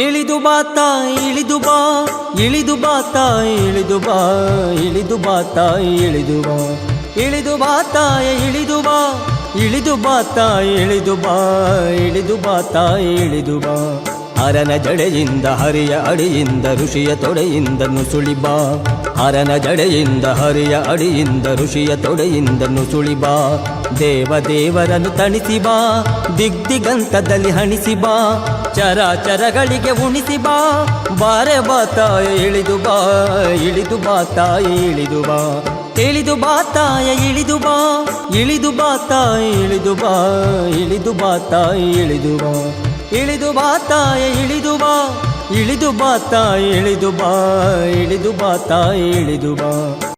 ಇಳಿದು ಬಾ ತಾಯಿ, ಇಳಿದು ಬಾ. ಇಳಿದು ಬಾ ತಾಯಿ, ಇಳಿದು ಬಾ. ಇಳಿದು ಬಾ ತಾಯಿ, ಇಳಿದು ಬಾ. ಇಳಿದು ಬಾ ತಾಯಿ, ಇಳಿದು ಬಾ. ಇಳಿದು ಬಾ ತಾಯಿ, ಇಳಿದು ಬಾ. ಇಳಿದು ಬಾತ ಇಳಿದು ಬಾ. ಹರನ ಜಡೆಯಿಂದ ಹರಿಯ ಅಡಿಯಿಂದ, ಋಷಿಯ ತೊಡೆಯಿಂದ ನುಸುಳಿಬಾ ಹರನ ಜಡೆಯಿಂದ, ಹರಿಯ ಅಡಿಯಿಂದ, ಋಷಿಯ ತೊಡೆಯಿಂದ ನುಸುಳಿಬಾ ದೇವ ದೇವರನ್ನು ತಣಿಸಿ ಬಾ, ದಿಗ್ದಿಗಂತದಲ್ಲಿ ಹಣಿಸಿ ಬಾ. ಚರ ಚರಗಳಿಗೆ ಉಣಿಸಿ ಬಾ, ಬಾರೆ ಬಾ ತಾಯ, ಇಳಿದು ಬಾ ಇಳಿದು ಬಾ ತಾಯಿ, ಇಳಿದು ಬಾ. ಇಳಿದು ಬಾ ತಾಯ, ಇಳಿದು ಬಾ ಇಳಿದು ಬಾ ಇಳಿದು ಬಾ ಇಳಿದು ಬಾ ಇಳಿದು ಬಾ. ಇಳಿದು ಬಾ ತಾಯ, ಇಳಿದು ಬಾ. ಇಳಿದು ಬಾ ತಾಯಿ, ಇಳಿದು ಬಾ. ಇಳಿದು ಬಾ ತಾಯಿ, ಇಳಿದು ಬಾ.